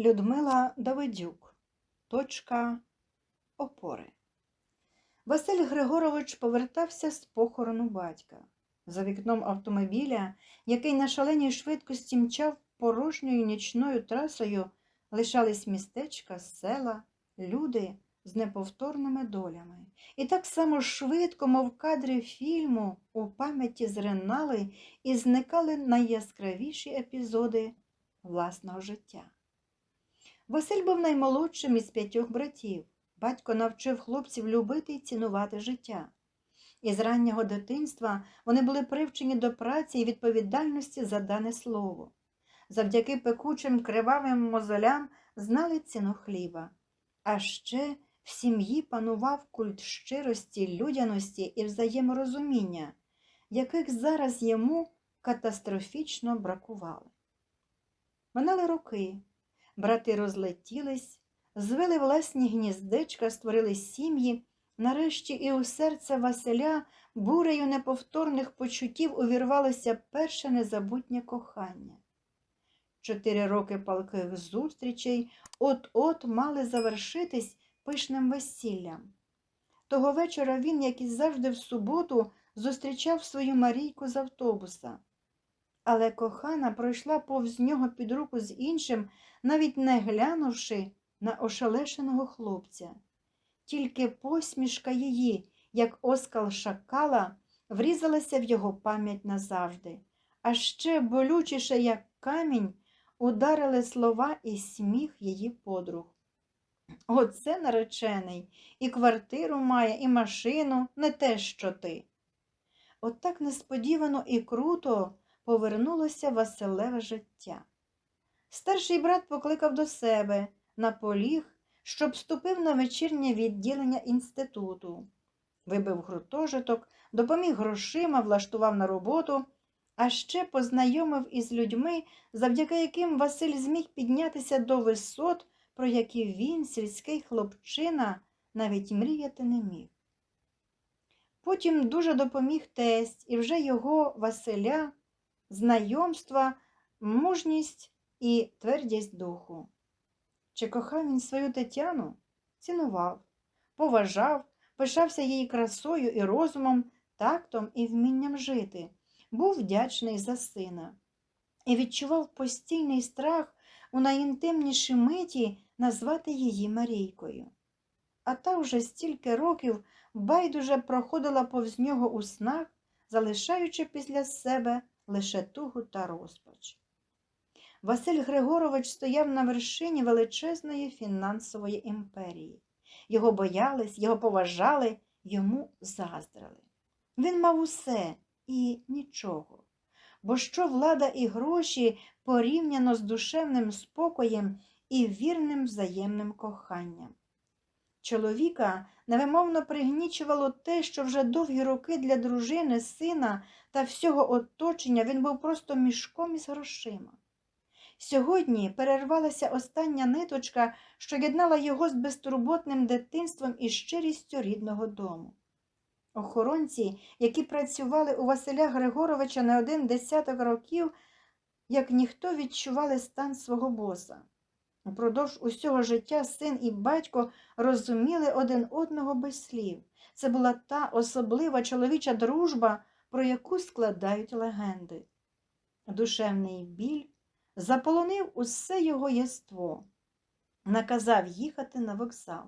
Людмила Давидюк. Точка опори. Василь Григорович повертався з похорону батька. За вікном автомобіля, який на шаленій швидкості мчав порожньою нічною трасою, лишались містечка, села, люди з неповторними долями. І так само швидко, мов в кадрі фільму, у пам'яті зринали і зникали найяскравіші епізоди власного життя. Василь був наймолодшим із п'ятьох братів. Батько навчив хлопців любити і цінувати життя. Із раннього дитинства вони були привчені до праці і відповідальності за дане слово. Завдяки пекучим кривавим мозолям знали ціну хліба. А ще в сім'ї панував культ щирості, людяності і взаєморозуміння, яких зараз йому катастрофічно бракували. Минали роки, брати розлетілись, звели власні гніздечка, створили сім'ї, нарешті і у серце Василя бурею неповторних почуттів увірвалося перше незабутнє кохання. Чотири роки палких зустрічей от-от мали завершитись пишним весіллям. Того вечора він, як і завжди в суботу, зустрічав свою Марійку з автобуса. Але кохана пройшла повз нього під руку з іншим, навіть не глянувши на ошелешеного хлопця. Тільки посмішка її, як оскал шакала, врізалася в його пам'ять назавжди, а ще болючіше, як камінь, ударили слова і сміх її подруг. Оце наречений, і квартиру має, і машину, не те, що ти. От несподівано і круто повернулося Василеве життя. Старший брат покликав до себе на поліг, щоб вступив на вечірнє відділення інституту. Вибив гуртожиток, допоміг грошима, влаштував на роботу, а ще познайомив із людьми, завдяки яким Василь зміг піднятися до висот, про які він, сільський хлопчина, навіть мріяти не міг. Потім дуже допоміг тесть, і вже його Василя, знайомства, мужність і твердість духу. Чи кохав він свою Тетяну? Цінував, поважав, пишався її красою і розумом, тактом і вмінням жити, був вдячний за сина і відчував постійний страх у найінтимнішій миті назвати її Марійкою. А та вже стільки років байдуже проходила повз нього у снах, залишаючи після себе лише тугу та розпач. Василь Григорович стояв на вершині величезної фінансової імперії. Його боялись, його поважали, йому заздрили. Він мав усе і нічого. Бо що влада і гроші порівняно з душевним спокоєм і вірним взаємним коханням? Чоловіка невимовно пригнічувало те, що вже довгі роки для дружини, сина та всього оточення він був просто мішком із грошима. Сьогодні перервалася остання ниточка, що єднала його з безтурботним дитинством і щирістю рідного дому. Охоронці, які працювали у Василя Григоровича не один десяток років, як ніхто відчували стан свого боса. Упродовж усього життя син і батько розуміли один одного без слів. Це була та особлива чоловіча дружба, про яку складають легенди. Душевний біль заполонив усе його єство, наказав їхати на вокзал.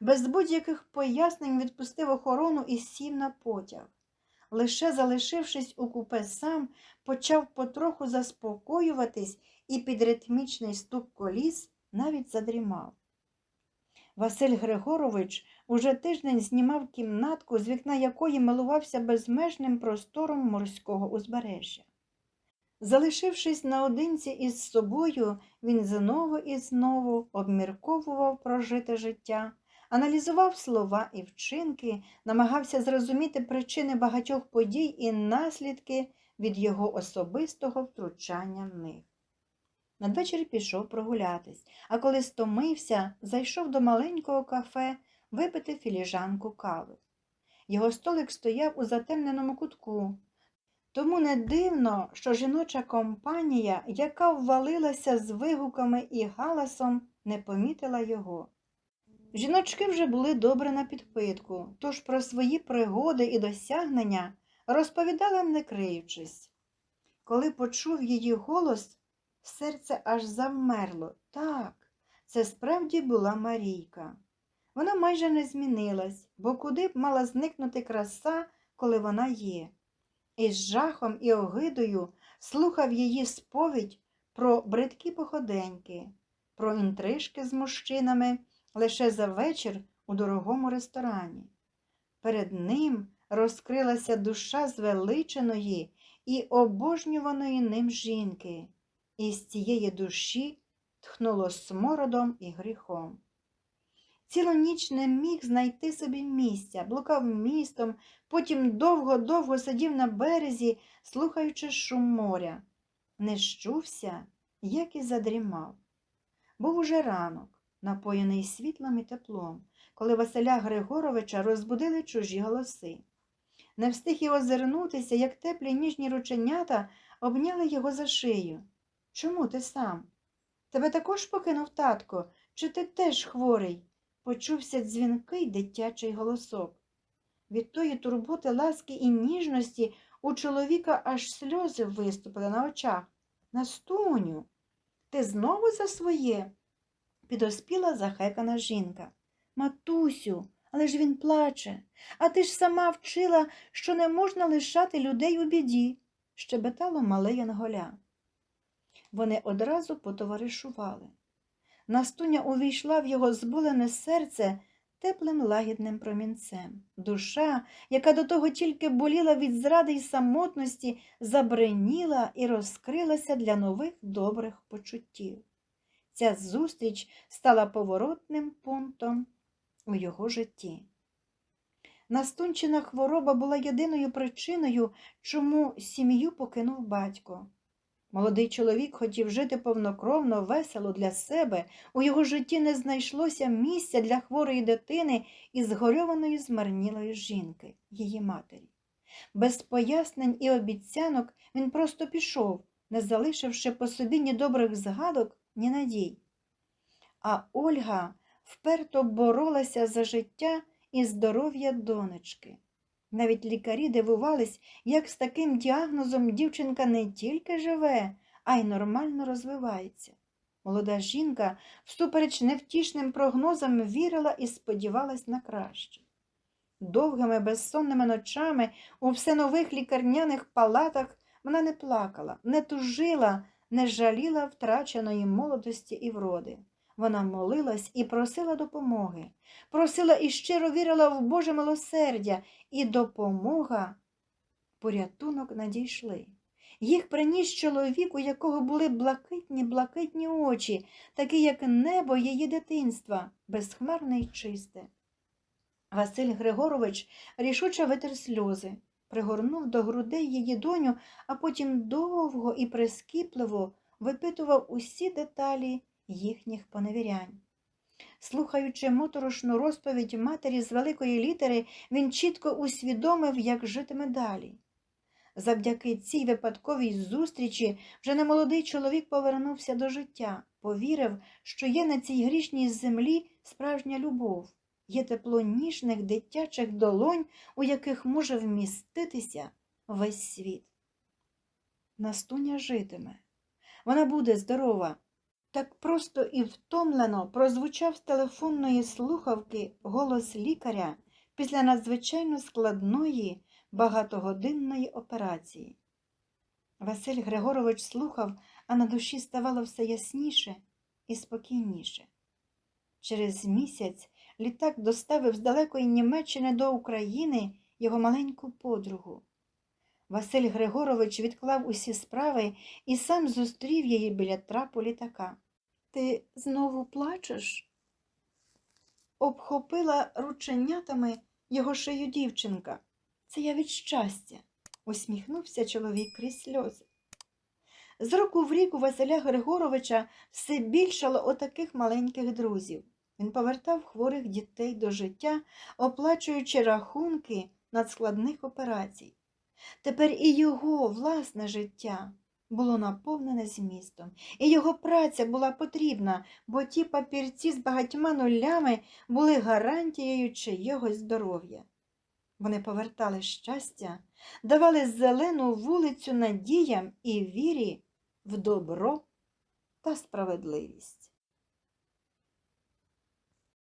Без будь-яких пояснень відпустив охорону і сів на потяг. Лише залишившись у купе сам, почав потроху заспокоюватись і під ритмічний стук коліс навіть задрімав. Василь Григорович уже тиждень знімав кімнатку, з вікна якої милувався безмежним простором морського узбережжя. Залишившись наодинці із собою, він знову і знову обмірковував прожите життя, аналізував слова і вчинки, намагався зрозуміти причини багатьох подій і наслідки від його особистого втручання в них. Надвечір пішов прогулятись, а коли стомився, зайшов до маленького кафе випити філіжанку кави. Його столик стояв у затемненому кутку, Тому не дивно, що жіноча компанія, яка ввалилася з вигуками і галасом, не помітила його. Жіночки вже були добре на підпитку, тож про свої пригоди і досягнення розповідали, не криючись. Коли почув її голос, серце аж завмерло. Так, це справді була Марійка. Вона майже не змінилась, бо куди б мала зникнути краса, коли вона є. І з жахом і огидою слухав її сповідь про бридкі походеньки, про інтрижки з мужчинами лише за вечір у дорогому ресторані. Перед ним розкрилася душа звеличеної і обожнюваної ним жінки, і з цієї душі тхнуло смородом і гріхом. Цілу ніч не міг знайти собі місця, блукав містом, потім довго-довго сидів на березі, слухаючи шум моря. Не щувся, як і задрімав. Був уже ранок, напоєний світлом і теплом, коли Василя Григоровича розбудили чужі голоси. Не встиг і озирнутися, як теплі ніжні рученята обняли його за шию. Чому ти сам? Тебе також покинув татко, чи ти теж хворий? Почувся дзвінкий дитячий голосок. Від тої турботи, ласки і ніжності у чоловіка аж сльози виступили на очах. Настуню, ти знову за своє? Підоспіла захекана жінка. Матусю, але ж він плаче, а ти ж сама вчила, що не можна лишати людей у біді, щебетало мале Янголя. Вони одразу потоваришували. Настуня увійшла в його збулене серце теплим лагідним промінцем. Душа, яка до того тільки боліла від зради й самотності, забриніла і розкрилася для нових добрих почуттів. Ця зустріч стала поворотним пунктом у його житті. Настунчена хвороба була єдиною причиною, чому сім'ю покинув батько. Молодий чоловік хотів жити повнокровно, весело для себе, у його житті не знайшлося місця для хворої дитини і згорьованої змарнілої жінки, її матері. Без пояснень і обіцянок він просто пішов, не залишивши по собі ні добрих згадок, ні надій. А Ольга вперто боролася за життя і здоров'я донечки. Навіть лікарі дивувались, як з таким діагнозом дівчинка не тільки живе, а й нормально розвивається. Молода жінка, всупереч невтішним прогнозам, вірила і сподівалась на краще. Довгими безсонними ночами у все нових лікарняних палатах вона не плакала, не тужила, не жаліла втраченої молодості і вроди. Вона молилась і просила допомоги, просила і щиро вірила в Боже милосердя, і допомога, порятунок надійшли. Їх приніс чоловік, у якого були блакитні блакитні очі, такі, як небо її дитинства, безхмарне й чисте. Василь Григорович рішуче витер сльози, пригорнув до грудей її доню, а потім довго і прискіпливо випитував усі деталі їхніх поневірянь. Слухаючи моторошну розповідь матері з великої літери, він чітко усвідомив, як житиме далі. Завдяки цій випадковій зустрічі вже немолодий чоловік повернувся до життя, повірив, що є на цій грішній землі справжня любов, є тепло ніжних дитячих долонь, у яких може вміститися весь світ. Настуня житиме. Вона буде здорова. Так просто і втомлено прозвучав з телефонної слухавки голос лікаря після надзвичайно складної багатогодинної операції. Василь Григорович слухав, а на душі ставало все ясніше і спокійніше. Через місяць літак доставив з далекої Німеччини до України його маленьку подругу. Василь Григорович відклав усі справи і сам зустрів її біля трапу літака. Ти знову плачеш? Обхопила рученятами його шию дівчинка. Це я від щастя, усміхнувся чоловік крізь сльози. З року в рік у Василя Григоровича все більшало отаких маленьких друзів. Він повертав хворих дітей до життя, оплачуючи рахунки надскладних операцій. Тепер і його власне життя було наповнене змістом, і його праця була потрібна, бо ті папірці з багатьма нулями були гарантією чийогось здоров'я. Вони повертали щастя, давали зелену вулицю надіям і вірі в добро та справедливість.